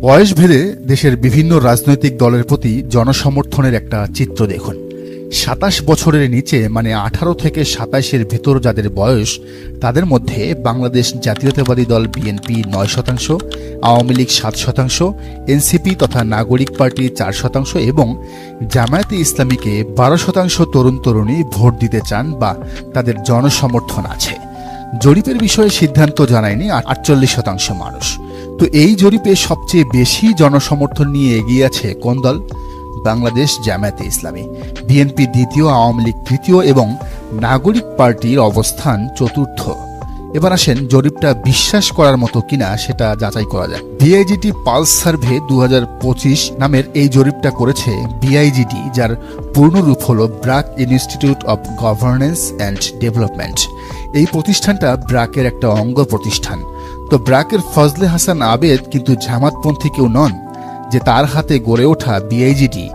বয়স ভেদে দেশের বিভিন্ন রাজনৈতিক দলের প্রতি জনসমর্থনের একটা চিত্র দেখুন। সাতাশ বছরের নিচে মানে আঠারো থেকে সাতাশের ভেতর যাদের বয়স, তাদের মধ্যে বাংলাদেশ জাতীয়তাবাদী দল বিএনপি নয় শতাংশ, আওয়ামী লীগ সাত শতাংশ, এনসিপি তথা নাগরিক পার্টি চার শতাংশ এবং জামায়াতে ইসলামীকে বারো শতাংশ তরুণ তরুণী ভোট দিতে চান বা তাদের জনসমর্থন আছে। জরিপের বিষয়ে সিদ্ধান্ত জানায়নি আটচল্লিশ শতাংশ মানুষ। তো এই জরিপে সবচেয়ে বেশি জনসমর্থন নিয়ে এগিয়ে আছে কোন দল? বাংলাদেশ জামায়াতে ইসলামী। বিএনপি দ্বিতীয়, আওয়ামী লীগ তৃতীয় এবং নাগরিক পার্টির অবস্থান চতুর্থ। এবার আসেন জরিপটা বিশ্বাস করার মতো কিনা সেটা যাচাই করা যায় বিআইজিটি পালস সার্ভে দু হাজার পঁচিশ নামের এই জরিপটা করেছে বিআইজিটি যার পূর্ণরূপ হল BRAC institute of governance and development. এই প্রতিষ্ঠানটা ব্রাকের একটা অঙ্গ প্রতিষ্ঠান। তো ব্রাকের ফজলে হাসান আবেদ কিন্তু জামাতপন্থী কেউ নন, যে তার হাতে গড়ে ওঠা বিআইজিডি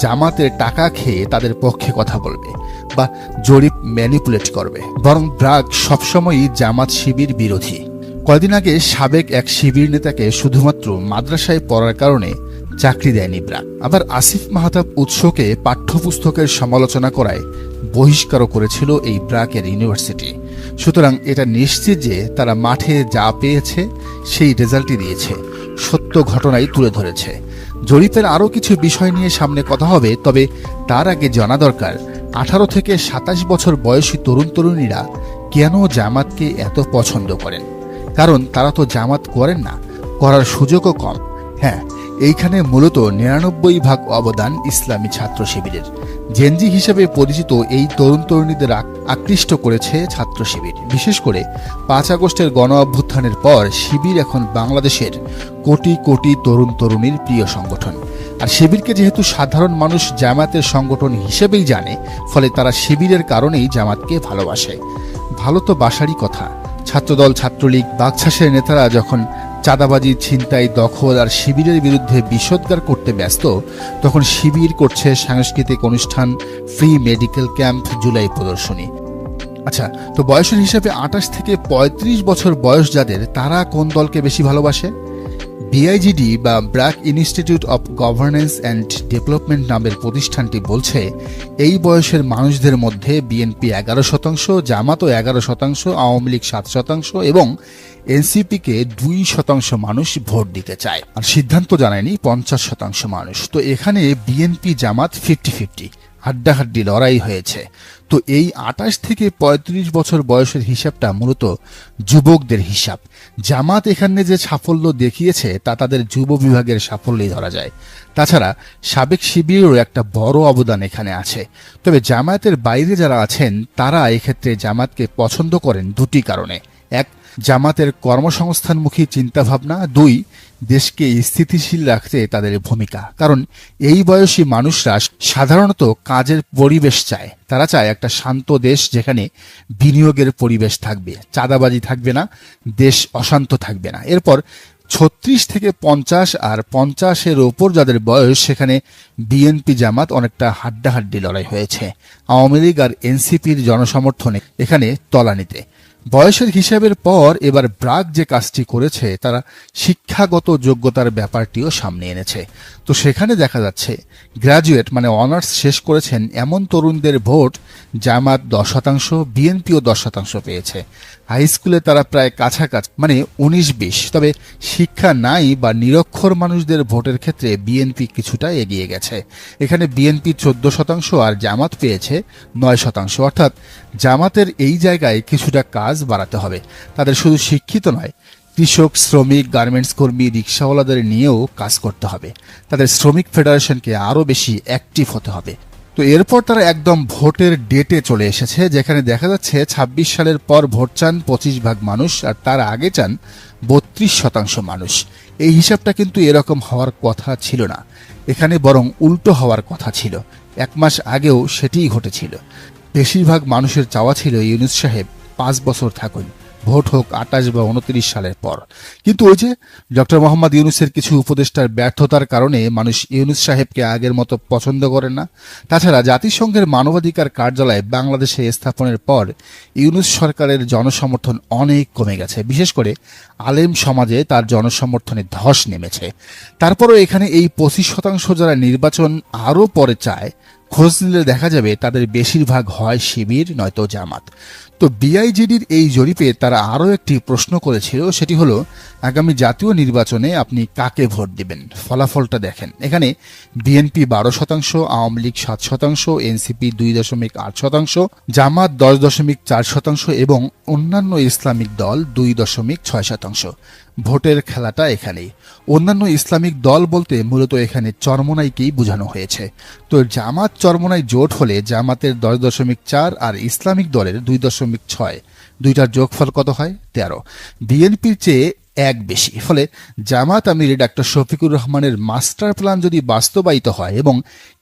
জামাতের টাকা খেয়ে তাদের পক্ষে কথা বলবে বা জরিপ ম্যানিপুলেট করবে। বরং ব্রাক সবসময়ই জামাত শিবির বিরোধী। কয়দিন আগে সাবেক এক শিবির নেতাকে শুধুমাত্র মাদ্রাসায় পড়ার কারণে চাকরি দেয়নি ব্রাক আবার আসিফ মাহতাব উৎসকে পাঠ্যপুস্তকের সমালোচনা করায় বহিষ্কারও করেছিল এই ব্রাকের ইউনিভার্সিটি। সুতরাং এটা নিশ্চিত যে তারা মাঠে যা পেয়েছে, সেই রেজাল্টই দিয়েছে। সত্য ঘটনাই তুলে ধরেছে। জরিপের আরও কিছু বিষয় নিয়ে সামনে কথা হবে, তবে তার আগে জানা দরকার, আঠারো থেকে সাতাশ বছর বয়সী তরুণ তরুণীরা কেন জামাতকে এত পছন্দ করেন? কারণ তারা তো জামাত করেন না, করার সুযোগও কম। হ্যাঁ এইখানে মূলত নিরানব্বই ভাগ অবদান ইসলামী ছাত্র শিবিরের জেনজি হিসেবে পরিচিত এই তরুণ তরুণীদের আকৃষ্ট করেছে ছাত্র শিবির বিশেষ করে পাঁচ আগস্টের গণ অভ্যুত্থানের পর শিবির এখন বাংলাদেশের কোটি কোটি তরুণ তরুণীর প্রিয় সংগঠন। আর শিবিরকে যেহেতু সাধারণ মানুষ জামাতের সংগঠন হিসেবেই জানে, ফলে তারা শিবিরের কারণেই জামাতকে ভালোবাসে। ভালো তো বাসারই কথা। ছাত্রদল, ছাত্রলীগ, বাগছাসের নেতারা যখন চাঁদাবাজি ছিনতাই, দখল আর শিবিরের বিরুদ্ধে বিষোদ্গার করতে ব্যস্ত, তখন শিবির করছে সাংস্কৃতিক অনুষ্ঠান ফ্রি মেডিকেল ক্যাম্প জুলাই প্রদর্শনী। আচ্ছা তো বয়সের হিসাবে আঠাশ থেকে ৩৫ বছর বয়স যাদের তারা কোন দলকে বেশি ভালোবাসে? বিআইজিডি বা BRAC institute of governance and development নামের প্রতিষ্ঠানটি বলছে, এই বয়সের মানুষদের মধ্যে বিএনপি এগারো শতাংশ, জামাতও এগারো শতাংশ, আওয়ামী লীগ সাত শতাংশ এবং এনসিপিকে দুই শতাংশ মানুষ ভোট দিতে চায়। আর সিদ্ধান্ত জানায়নি পঞ্চাশ শতাংশ মানুষ। তো এখানে বিএনপি জামাত ফিফটি ফিফটি হাড্ডাহাড্ডি লড়াই হয়েছে। তো এই আটাশ থেকে ৩৫ বছর বয়সের হিসাবটা মূলত যুবকদের হিসাব। জামাত এখানে যে সাফল্য দেখিয়েছে, তা তাদের যুব বিভাগের সাফল্যই ধরা যায়। তাছাড়া সাবেক শিবিরেরও একটা বড় অবদান এখানে আছে। তবে জামায়াতের বাইরে যারা আছেন, তারা এক্ষেত্রে জামাতকে পছন্দ করেন দুটি কারণে। এক জামাতের কর্মসংস্থানমুখী চিন্তাভাবনা, দুই, দেশকে স্থিতিশীল রাখতে তাদের ভূমিকা। কারণ এই বয়সী মানুষরা সাধারণত কাজের পরিবেশ চায়। তারা চায় একটা শান্ত দেশ যেখানে বিনিয়োগের পরিবেশ থাকবে, চাঁদাবাজি থাকবে না, দেশ অশান্ত থাকবে না। এরপর ছত্রিশ থেকে পঞ্চাশ আর পঞ্চাশের ওপর যাদের বয়স, সেখানে বিএনপি জামাত অনেকটা হাড্ডাহাড্ডি লড়াই হয়েছে। আওয়ামী লীগ আর এনসিপির জনসমর্থনে এখানে তলানিতে বয়সের হিসাবের পর এবার ব্রাক যে কাজটি করেছে, তারা শিক্ষাগত যোগ্যতার ব্যাপারটিও সামনে এনেছে। তো সেখানে দেখা যাচ্ছে গ্র্যাজুয়েট মানে অনার্স শেষ করেছেন এমন তরুণদের ভোট জামাত দশ শতাংশ, বিএনপিও দশ শতাংশ পেয়েছে। হাই স্কুলে তারা প্রায় কাছাকাছি মানে উনিশ বিশ, তবে শিক্ষা নাই বা নিরক্ষর মানুষদের ভোটের ক্ষেত্রে বিএনপি কিছুটা এগিয়ে গেছে। এখানে বিএনপি চোদ্দ শতাংশ আর জামাত পেয়েছে নয় শতাংশ। অর্থাৎ জামাতের এই জায়গায় কিছুটা কাজ বাড়াতে হবে। তাদের শুধু শিক্ষিত নয়, কৃষক, শ্রমিক, গার্মেন্টস কর্মী, রিক্সাওয়ালাদের নিয়েও কাজ করতে হবে। তাদের শ্রমিক ফেডারেশনকে আরও বেশি অ্যাক্টিভ হতে হবে। তো এরপর তারা একদম ভোটের ডেটে চলে এসেছে, যেখানে দেখা যাচ্ছে ২৬ সালের পর ভোট চান পঁচিশ ভাগ মানুষ আর তার আগে চান বত্রিশ শতাংশ মানুষ। এই হিসাবটা কিন্তু এরকম হওয়ার কথা ছিল না। এখানে বরং উল্টো হওয়ার কথা ছিল। এক মাস আগেও সেটিই ঘটেছিল। বেশিরভাগ মানুষের চাওয়া ছিল ইউনুস সাহেব পাঁচ বছর থাকুন। ভোট হোক আটাশ বা উনত্রিশ সালের পর। কিন্তু ওই যে ডক্টর মোহাম্মদ ইউনুসের কিছু উপদেষ্টার ব্যর্থতার কারণে মানুষ ইউনুস সাহেবকে আগের মতো পছন্দ করে না। তাছাড়া জাতিসংঘের মানবাধিকার কার্যালয় বাংলাদেশে স্থাপনের পর ইউনুস সরকারের জনসমর্থন অনেক কমে গেছে। বিশেষ করে আলেম সমাজে তার জনসমর্থনে ধস নেমেছে। তারপরও এখানে এই পঁচিশ শতাংশ যারা নির্বাচন আরও পরে চায় খোঁজ নিলে দেখা যাবে তাদের বেশিরভাগ হয় শিবির, নয়তো জামাত। তো বিআইজিডির এই জরিপে তারা আরও একটি প্রশ্ন করেছিল, সেটি হলো, আগামী জাতীয় নির্বাচনে আপনি কাকে ভোট দিবেন? ফলাফলটা দেখেন। এখানে বিএনপি বারো শতাংশ, আওয়ামী লীগ সাত শতাংশ এনসিপি দুই দশমিক আট শতাংশ, জামাত দশ দশমিক চার শতাংশ এবং অন্যান্য ইসলামিক দল দুই দশমিক ছয় শতাংশ। ভোটের খেলাটা এখানেই। অন্যান্য ইসলামিক দল বলতে মূলত এখানে চরমনাইকেই বোঝানো হয়েছে। তো জামাত চরমনাই জোট হলে জামাতের দশ দশমিক চার আর ইসলামিক দলের দুই দশমিক ছয়। দুইটার যোগফল কত হয়? তেরো। বিএনপির চেয়ে এক বেশি। ফলে জামাত আমির ডাক্তার শফিকুর রহমানের মাস্টার প্ল্যান যদি বাস্তবায়িত হয় এবং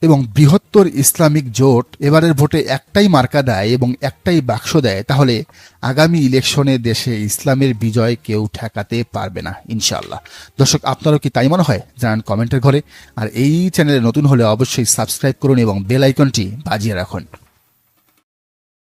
এবং বৃহত্তর ইসলামিক জোট এবারের ভোটে একটাই মার্কা দেয় এবং একটাই বাক্স দেয়, তাহলে আগামী ইলেকশনে দেশে ইসলামের বিজয় কেউ ঠেকাতে পারবে না ইনশাল্লাহ দর্শক, আপনারও কি তাই মনে হয়? জানান কমেন্টের ঘরে। আর এই চ্যানেলে নতুন হলে অবশ্যই সাবস্ক্রাইব করুন এবং বেল আইকনটি বাজিয়ে রাখুন।